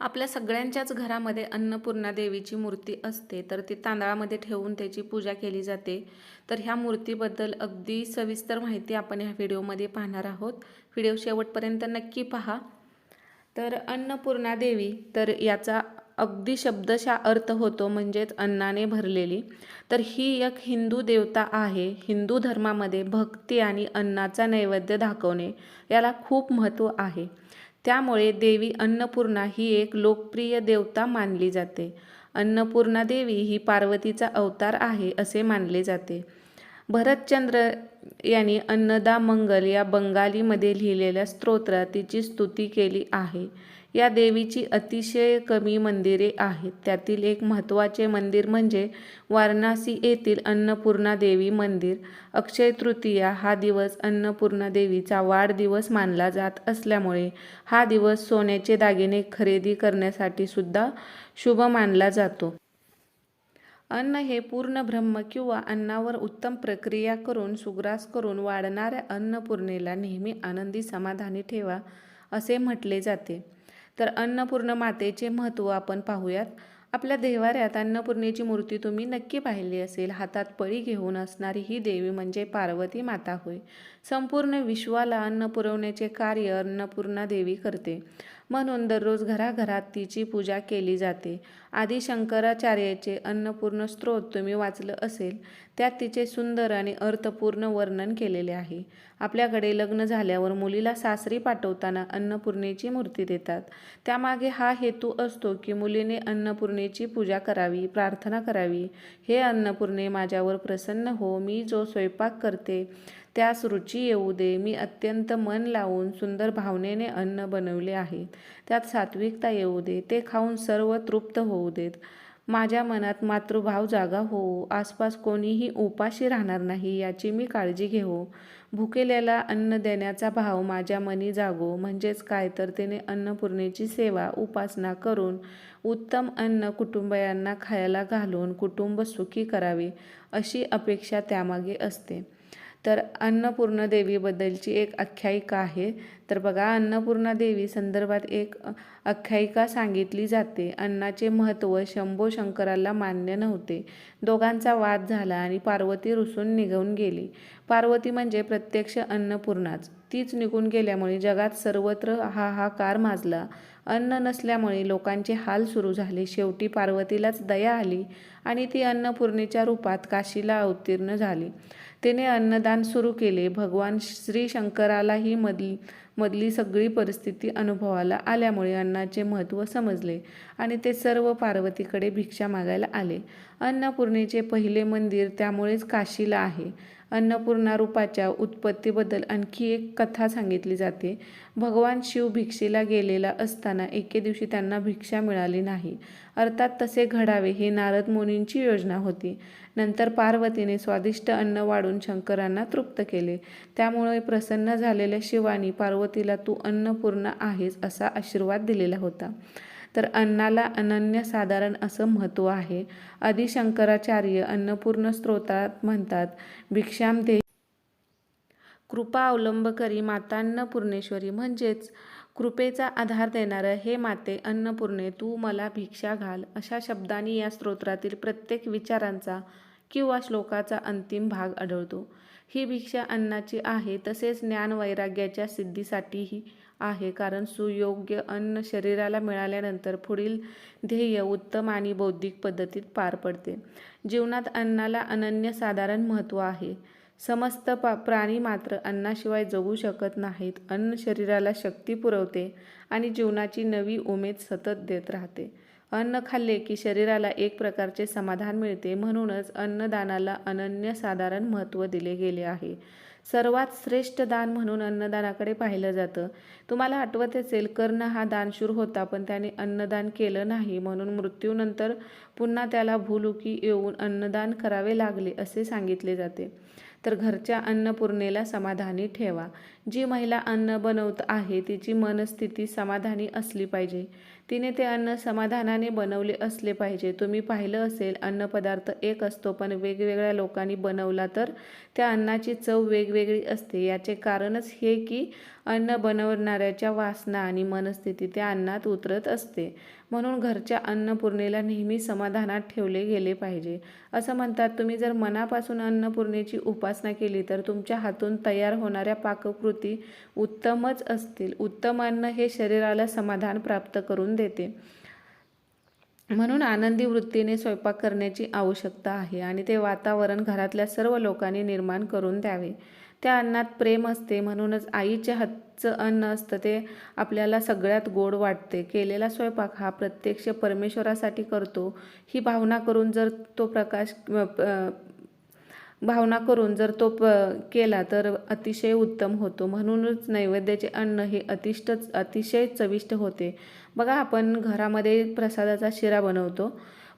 आपल्या सगळ्यांच्याच घरामध्ये अन्नपूर्णा देवीची मूर्ती असते तर ती तांदळामध्ये ठेवून त्याची पूजा केली जाते. तर ह्या मूर्तीबद्दल अगदी सविस्तर माहिती आपण ह्या व्हिडिओमध्ये पाहणार आहोत. व्हिडिओ शेवटपर्यंत नक्की पहा. तर अन्नपूर्णा देवी तर याचा अगदी शब्दशा अर्थ होतो म्हणजेच अन्नाने भरलेली. तर ही एक हिंदू देवता आहे. हिंदू धर्मामध्ये भक्ती आणि अन्नाचा नैवेद्य दाखवणे याला खूप महत्त्व आहे. त्यामुळे देवी अन्नपूर्णा ही एक लोकप्रिय देवता मानली जाते. अन्नपूर्णा देवी ही पार्वतीचा अवतार आहे असे मानले जाते. भरतचंद्र यांनी अन्नदा मंगल या बंगालीमध्ये लिहिलेल्या स्तोत्रात तिची स्तुती केली आहे. या देवीची अतिशय कमी मंदिरे आहेत. त्यातील एक महत्त्वाचे मंदिर म्हणजे वाराणसी येथील अन्नपूर्णा देवी मंदिर. अक्षय तृतीया हा दिवस अन्नपूर्णा देवीचा वाढदिवस मानला जात असल्यामुळे हा दिवस सोन्याचे दागिने खरेदी करण्यासाठी सुद्धा शुभ मानला जातो. अन्न हे पूर्ण ब्रह्म किंवा अन्नावर उत्तम प्रक्रिया करून सुग्रास करून वाढणाऱ्या अन्नपूर्णेला नेहमी आनंदी समाधानी ठेवा असे म्हटले जाते. तर अन्नपूर्ण मातेचे महत्त्व आपण पाहूयात. आपल्या देवाऱ्यात अन्नपूर्णेची मूर्ती तुम्ही नक्की पाहिली असेल. हातात पळी घेऊन असणारी ही देवी म्हणजे पार्वती माता होय. संपूर्ण विश्वाला अन्न पुरवण्याचे कार्य अन्नपूर्णा देवी करते. म्हणून दररोज घराघरात तिची पूजा केली जाते. आदी शंकराचार्याचे अन्नपूर्ण स्त्रोत तुम्ही वाचलं असेल त्यात तिचे सुंदर आणि अर्थपूर्ण वर्णन केलेले आहे. आपल्याकडे लग्न झाल्यावर मुलीला सासरी पाठवताना अन्नपूर्णेची मूर्ती देतात. त्यामागे हा हेतू असतो की मुलीने अन्नपूर्णेची पूजा करावी प्रार्थना करावी. हे अन्नपूर्णे माझ्यावर प्रसन्न हो. मी जो स्वयंपाक करते त्यास रुची येऊ दे. मी अत्यंत मन लावून सुंदर भावनेने अन्न बनवले आहे. त्यात सात्विकता येऊ दे. ते खाऊन सर्व तृप्त होऊ देत. माझ्या मनात मातृभाव जागा होऊ आसपास कोणीही उपाशी राहणार नाही याची मी काळजी घेऊ भुकेल्याला अन्न देण्याचा भाव माझ्या मनी जागो. म्हणजेच काय तर तिने अन्नपूर्णेची सेवा उपासना करून उत्तम अन्न कुटुंबियांना खायला घालून कुटुंब सुखी करावे अशी अपेक्षा त्यामागे असते. तर अन्नपूर्णा देवीबद्दलची एक आख्यायिका आहे. तर बघा अन्नपूर्णा देवी संदर्भात एक आख्यायिका सांगितली जाते. अन्नाचे महत्त्व शंभो शंकराला मान्य नव्हते. दोघांचा वाद झाला आणि पार्वती रुसून निघून गेली. पार्वती म्हणजे प्रत्यक्ष अन्नपूर्णाच. तीच निघून गेल्यामुळे जगात सर्वत्र हाहाकार माजला. अन्न नसल्यामुळे लोकांचे हाल सुरू झाले. शेवटी पार्वतीलाच दया आली आणि ती अन्नपूर्णेच्या रूपात काशीला अवतीर्ण झाली. तिने अन्नदान सुरू केले. भगवान श्री शंकरालाही मधली मधली सगळी परिस्थिती अनुभवाला आल्यामुळे अन्नाचे महत्त्व समजले आणि ते सर्व पार्वतीकडे भिक्षा मागायला आले. अन्नपूर्णेचे पहिले मंदिर त्यामुळेच काशीला आहे. अन्नपूर्णा रूपाच्या उत्पत्तीबद्दल आणखी एक कथा सांगितली जाते. भगवान शिव भिक्षेला गेलेला असताना एके दिवशी त्यांना भिक्षा मिळाली नाही. अर्थात तसे घडावे ही नारद मुनींची योजना होती. नंतर पार्वतीने स्वादिष्ट अन्न वाढून शंकरांना तृप्त केले. त्यामुळे प्रसन्न झालेल्या शिवानी पार्वतीला तू अन्नपूर्ण आहेस असा आशीर्वाद दिलेला होता. तर अन्नाला अनन्यसाधारण असं महत्त्व आहे. आदिशंकराचार्य अन्नपूर्ण स्तोत्रात म्हणतात भिक्षाम दे. कृपा अवलंब करी माता म्हणजेच कृपेचा आधार देणारं हे माते अन्नपूर्णे तू मला भिक्षा घाल. अशा शब्दांनी या स्तोत्रातील प्रत्येक विचारांचा किंवा श्लोकाचा अंतिम भाग आढळतो. ही भिक्षा अन्नाची आहे तसेच ज्ञान वैराग्याच्या सिद्धीसाठीही आहे. कारण सुयोग्य अन्न शरीराला मिळाल्यानंतर पुढील ध्येय उत्तम आणि बौद्धिक पद्धतीत पार पडते. जीवनात अन्नाला अनन्यसाधारण महत्त्व आहे. समस्त पा प्राणी मात्र अन्नाशिवाय जगू शकत नाहीत. अन्न शरीराला शक्ती पुरवते आणि जीवनाची नवी उमेद सतत देत राहते. अन्न खाल्ले की शरीराला एक प्रकारचे समाधान मिळते. म्हणूनच अन्नदानाला अनन्यसाधारण महत्त्व दिले गेले आहे. सर्वात श्रेष्ठ दान म्हणून अन्नदानाकडे पाहिलं जातं. तुम्हाला आठवत असेल कर्ण हा दानशूर होता पण त्याने अन्नदान केलं नाही. म्हणून मृत्यूनंतर पुन्हा त्याला भूलुकी येऊन अन्नदान करावे लागले असे सांगितले जाते. तर घरच्या अन्नपूर्णेला समाधानी ठेवा. जी महिला अन्न बनवत आहे तिची मनस्थिती समाधानी असली पाहिजे. तिने ते अन्न समाधानाने बनवले असले पाहिजे. तुम्ही पाहिलं असेल अन्नपदार्थ एक असतो पण वेगवेगळ्या लोकांनी बनवला तर त्या अन्नाची चव वेगवेगळी असते. याचे कारणच हे की अन्न बनवणाऱ्याच्या वासना आणि मनस्थिती त्या अन्नात उतरत असते. म्हणून घरच्या अन्नपूर्णेला नेहमी समाधानात ठेवले गेले पाहिजे. असं म्हणतात तुम्ही जर मनापासून अन्नपूर्णेची उपासना केली तर तुमच्या हातून तयार होणाऱ्या पाककृती उत्तमच असतील. उत्तम अन्न हे शरीराला समाधान प्राप्त करून देते. म्हणून आनंदी वृत्तीने स्वयंपाक करण्याची आवश्यकता आहे आणि ते वातावरण घरातल्या सर्व लोकांनी निर्माण करून द्यावे. त्या अन्नात प्रेम असते म्हणूनच आईच्या चं अन्न असतं ते आपल्याला सगळ्यात गोड वाटते. केलेला स्वयंपाक हा प्रत्यक्ष परमेश्वरासाठी करतो. ही भावना करून जर तो प्रकाश भावना करून जर तो प केला तर अतिशय उत्तम होतो. म्हणूनच नैवेद्याचे अन्न हे अतिष्ट अतिशय चविष्ट होते. बघा आपण घरामध्ये प्रसादाचा शिरा बनवतो.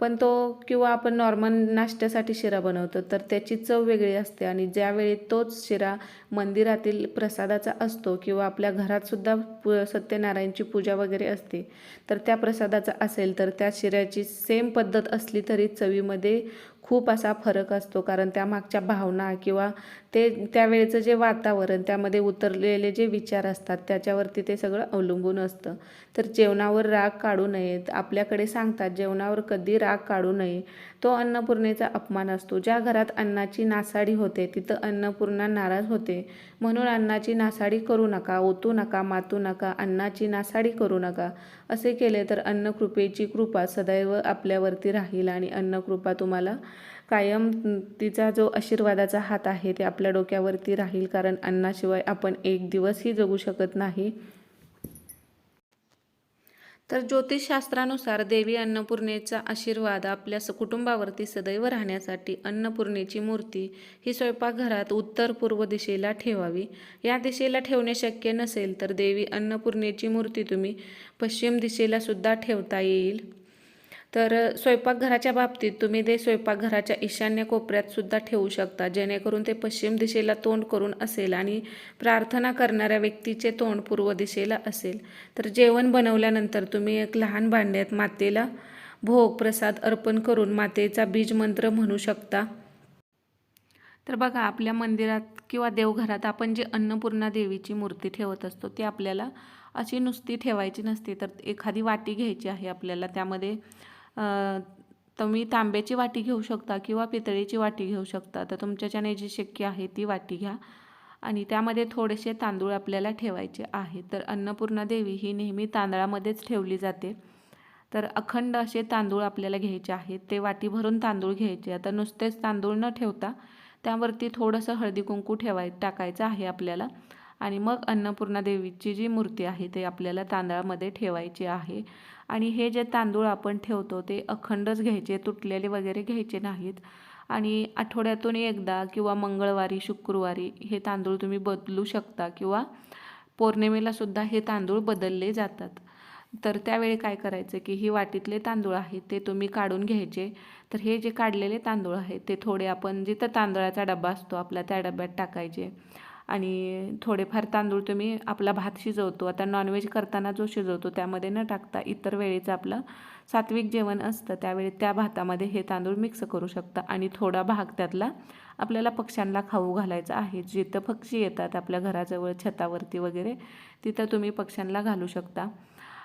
पण तो किंवा आपण नॉर्मल नाश्त्यासाठी शिरा बनवतो तर त्याची चव वेगळी असते आणि ज्यावेळी तोच शिरा मंदिरातील प्रसादाचा असतो किंवा आपल्या घरातसुद्धा पु सत्यनारायणची पूजा वगैरे असते तर त्या प्रसादाचा असेल तर त्या शिऱ्याची सेम पद्धत असली तरी चवीमध्ये खूप असा फरक असतो. कारण त्यामागच्या भावना किंवा ते त्यावेळेचं जे वातावरण त्यामध्ये उतरलेले जे विचार असतात त्याच्यावरती ते सगळं अवलंबून असतं. तर जेवणावर राग काढू नयेत. आपल्याकडे सांगतात जेवणावर कधी राग काढू नये. तो अन्नपूर्णेचा अपमान असतो. ज्या घरात अन्नाची नासाडी होते तिथं अन्नपूर्णा नाराज होते. म्हणून अन्नाची नासाडी करू नका ओतू नका मातू नका अन्नाची नासाडी करू नका. असे केले तर अन्नकृपेची कृपा सदैव आपल्यावरती राहील आणि अन्नकृपा तुम्हाला कायम तिचा जो आशीर्वादाचा हात आहे ते आपल्या डोक्यावरती राहील. कारण अन्नाशिवाय आपण एक दिवसही जगू शकत नाही. तर ज्योतिषशास्त्रानुसार देवी अन्नपूर्णेचा आशीर्वाद आपल्या स कुटुंबावरती सदैव राहण्यासाठी अन्नपूर्णेची मूर्ती ही स्वयंपाकघरात उत्तर पूर्व दिशेला ठेवावी. या दिशेला ठेवणे शक्य नसेल तर देवी अन्नपूर्णेची मूर्ती तुम्ही पश्चिम दिशेला सुद्धा ठेवता येईल. तर स्वयंपाकघराच्या बाबतीत तुम्ही ते स्वयंपाकघराच्या ईशान्य कोपऱ्यात सुद्धा ठेवू शकता जेणेकरून ते पश्चिम दिशेला तोंड करून असेल आणि प्रार्थना करणाऱ्या व्यक्तीचे तोंड पूर्व दिशेला असेल. तर जेवण बनवल्यानंतर तुम्ही एक लहान भांड्यात मातेला भोग प्रसाद अर्पण करून मातेचा बीज मंत्र म्हणू शकता. तर बघा आपल्या मंदिरात किंवा देवघरात आपण जी अन्नपूर्णा देवीची मूर्ती ठेवत असतो ती आपल्याला अशी नुसती ठेवायची नसते तर एखादी वाटी घ्यायची आहे आपल्याला त्यामध्ये तुम्ही तांब्याची वाटी घेऊ शकता किंवा पितळेची वाटी घेऊ शकता. तर तुमच्याच्याने जी शक्य आहे ती वाटी घ्या. आणि त्यामध्ये थोडेसे तांदूळ आपल्याला ठेवायचे आहे तर अन्नपूर्णा देवी ही नेहमी तांदळामध्येच ठेवली जाते. तर अखंड असे तांदूळ आपल्याला घ्यायचे आहेत. ते वाटी भरून तांदूळ घ्यायचे. आता नुसतेच तांदूळ न ठेवता त्यावरती थोडंसं हळदी कुंकू ठेवाय टाकायचं आहे आपल्याला. आणि मग अन्नपूर्णा देवीची जी मूर्ती आहे ते आपल्याला तांदळामध्ये ठेवायची आहे. आणि हे जे तांदूळ आपण ठेवतो ते अखंडच घ्यायचे तुटलेले वगैरे घ्यायचे नाहीत. आणि आठवड्यातून एकदा किंवा मंगळवारी शुक्रवारी हे तांदूळ तुम्ही बदलू शकता किंवा पौर्णिमेलासुद्धा हे तांदूळ बदलले जातात. तर त्यावेळी काय करायचं की ही वाटीतले तांदूळ आहेत ते तुम्ही काढून घ्यायचे. तर हे जे काढलेले तांदूळ आहेत ते थोडे आपण जिथं तांदळाचा डबा असतो आपला त्या डब्यात टाकायचे. आणि थोडेफार तांदूळ तुम्ही आपला भात शिजवतो. आता नॉनव्हेज करताना जो शिजवतो त्यामध्ये न टाकता इतर वेळेचं आपलं सात्विक जेवण असतं. त्यावेळी त्या भातामध्ये हे तांदूळ मिक्स करू शकता. आणि थोडा भाग त्यातला आपल्याला पक्ष्यांना खाऊ घालायचा आहे. जिथं पक्षी येतात आपल्या घराजवळ छतावरती वगैरे तिथं तुम्ही पक्ष्यांना घालू शकता.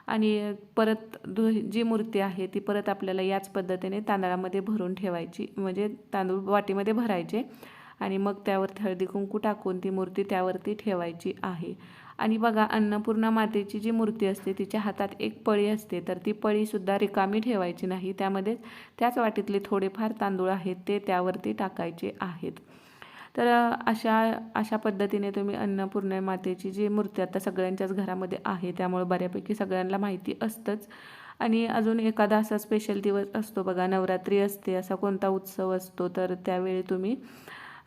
आणि परत दु जी मूर्ती आहे ती परत आपल्याला याच पद्धतीने तांदळामध्ये भरून ठेवायची. म्हणजे तांदूळ वाटीमध्ये भरायचे. आणि मग त्यावरती हळदी कुंकू टाकून ती मूर्ती त्यावरती ठेवायची आहे. आणि बघा अन्नपूर्णा मातेची जी मूर्ती असते तिच्या हातात एक पळी असते तर ती पळीसुद्धा रिकामी ठेवायची नाही. त्यामध्ये त्याच वाटीतले थोडेफार तांदूळ आहेत ते त्यावरती टाकायचे आहेत. तर अशा अशा पद्धतीने तुम्ही अन्नपूर्णा मातेची जी मूर्ती आता सगळ्यांच्याच घरामध्ये आहे त्यामुळे बऱ्यापैकी सगळ्यांना माहिती असतंच. आणि अजून एखादा असा स्पेशल दिवस असतो बघा नवरात्री असते असा कोणता उत्सव असतो तर त्यावेळी तुम्ही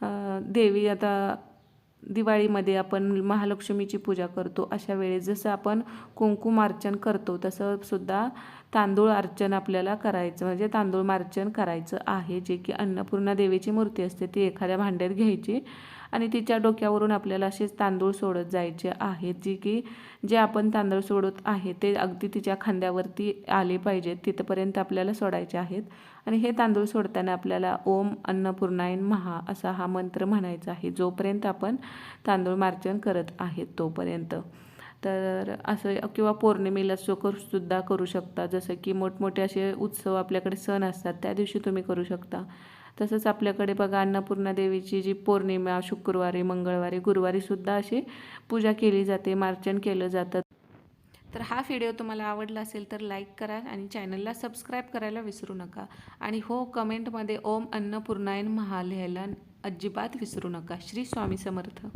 देवी आता दिवाळीमध्ये आपण महालक्ष्मीची पूजा करतो. अशा वेळेस जसं आपण कुंकुमार्चन करतो तसं सुद्धा तांदूळ अर्चन आपल्याला करायचं म्हणजे तांदूळ मार्चन करायचं आहे. जे की अन्नपूर्णा देवीची मूर्ती असते ती एखाद्या भांड्यात घ्यायची. आणि तिच्या डोक्यावरून आपल्याला असेच तांदूळ सोडत जायचे आहेत जी की जे आपण तांदूळ सोडत आहे ते अगदी तिच्या खांद्यावरती आले पाहिजेत तिथंपर्यंत आपल्याला सोडायचे आहेत. आणि हे तांदूळ सोडताना आपल्याला ओम अन्नपूर्णायन महा असा हा मंत्र म्हणायचा आहे जोपर्यंत आपण तांदूळ मार्जन करत आहेत तोपर्यंत. तर असं किंवा पौर्णिमेला सुद्धा करू शकता जसं की मोठमोठे असे उत्सव आपल्याकडे सण असतात त्या दिवशी तुम्ही करू शकता. तसंच आपल्याकडे बघा अन्नपूर्णा देवीची जी पौर्णिमा शुक्रवारी मंगळवारी गुरुवारीसुद्धा अशी पूजा केली जाते मार्चन केलं जातं. तर हा व्हिडिओ तुम्हाला आवडला असेल तर लाईक करा आणि चॅनलला सबस्क्राईब करायला विसरू नका. आणि हो कमेंटमध्ये ओम अन्नपूर्णायन महा लिहायला अजिबात विसरू नका. श्री स्वामी समर्थ.